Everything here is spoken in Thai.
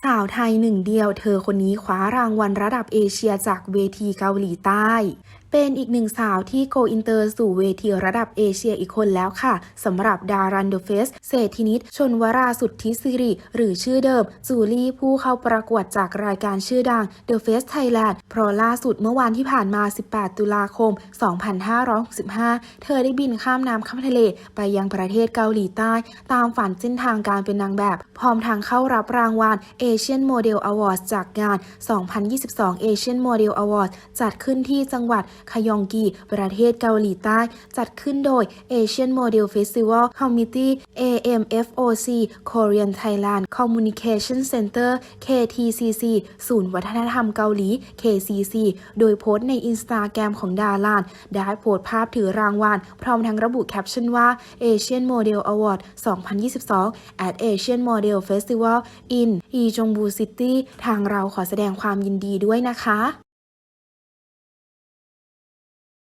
สาวไทยหนึ่งเดียวเธอคนนี้คว้ารางวัลระดับเอเชียจากเวทีเกาหลีใต้ เป็นอีกหนึ่งสาวที่โกอินเตอร์สู่เวทีระดับเอเชียอีกคนแล้วค่ะสำหรับดารันเดอะเฟสเศรษฐินิตชนวราสุทธิสิริ หรือชื่อเดิม จูลี่ผู้เข้าประกวดจากรายการชื่อดัง The Face Thailand เพราะล่าสุดเมื่อวานที่ผ่านมา 18 ตุลาคม 2565 เธอได้บินข้ามน้ำข้ามทะเล ไปยังประเทศเกาหลีใต้ ตามฝันเส้นทางการเป็นนางแบบ พร้อมทางเข้ารับรางวัล Asian Model Awards จากงาน 2022 Asian Model Awards จัดขึ้นที่จังหวัดคยองกีประเทศเกาหลีใต้ จัดขึ้นโดย Asian Model Festival Committee AMFOC Korean Thailand Communication Center KTCC ศูนย์วัฒนธรรมเกาหลี KCC โดยโพสต์ในอินสตาแกรมของดาลานได้โพสต์ภาพถือรางวัล พร้อมทั้งระบุแคปชั่นว่า Asian Model Award 2022 at Asian Model Festival in อีจงบูซิตี้ทางเราขอแสดงความยินดีด้วยนะคะ